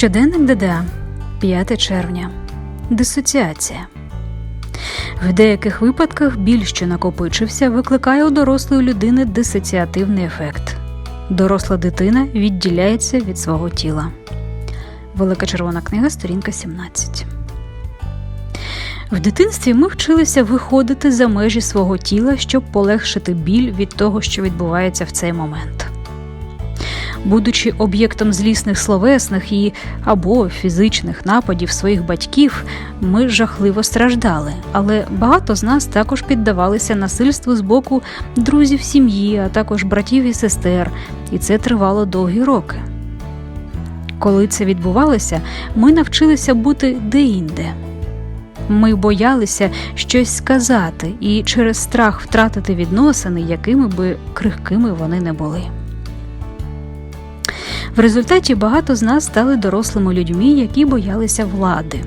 Щоденник ДДА, 5 червня. Дисоціація. В деяких випадках біль, що накопичився, викликає у дорослої людини дисоціативний ефект. Доросла дитина відділяється від свого тіла. Велика червона книга, сторінка 17. В дитинстві ми вчилися виходити за межі свого тіла, щоб полегшити біль від того, що відбувається в цей момент. Будучи об'єктом злісних словесних і або фізичних нападів своїх батьків, ми жахливо страждали, але багато з нас також піддавалися насильству з боку друзів сім'ї, а також братів і сестер, і це тривало довгі роки. Коли це відбувалося, ми навчилися бути деінде. Ми боялися щось сказати і через страх втратити відносини, якими би крихкими вони не були. В результаті багато з нас стали дорослими людьми, які боялися влади.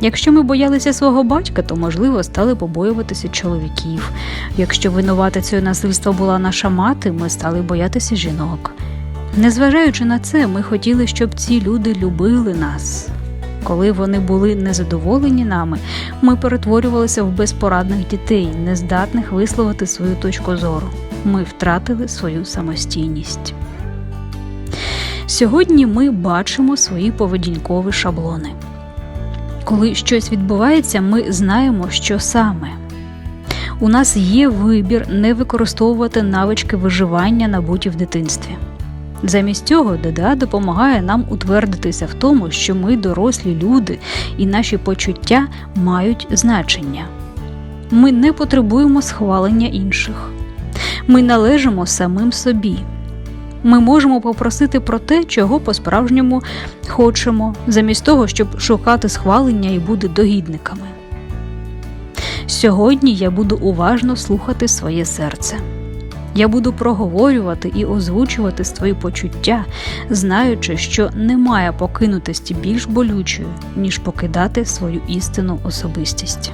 Якщо ми боялися свого батька, то можливо стали побоюватися чоловіків. Якщо винуватицею насильства була наша мати, ми стали боятися жінок. Незважаючи на це, ми хотіли, щоб ці люди любили нас. Коли вони були незадоволені нами, ми перетворювалися в безпорадних дітей, нездатних висловити свою точку зору. Ми втратили свою самостійність. Сьогодні ми бачимо свої поведінкові шаблони. Коли щось відбувається, ми знаємо, що саме. У нас є вибір не використовувати навички виживання, набуті в дитинстві. Замість цього ДДА допомагає нам утвердитися в тому, що ми дорослі люди і наші почуття мають значення. Ми не потребуємо схвалення інших. Ми належимо самим собі. Ми можемо попросити про те, чого по-справжньому хочемо, замість того, щоб шукати схвалення і бути догідниками. Сьогодні я буду уважно слухати своє серце. Я буду проговорювати і озвучувати свої почуття, знаючи, що немає покинутості більш болючою, ніж покидати свою істинну особистість.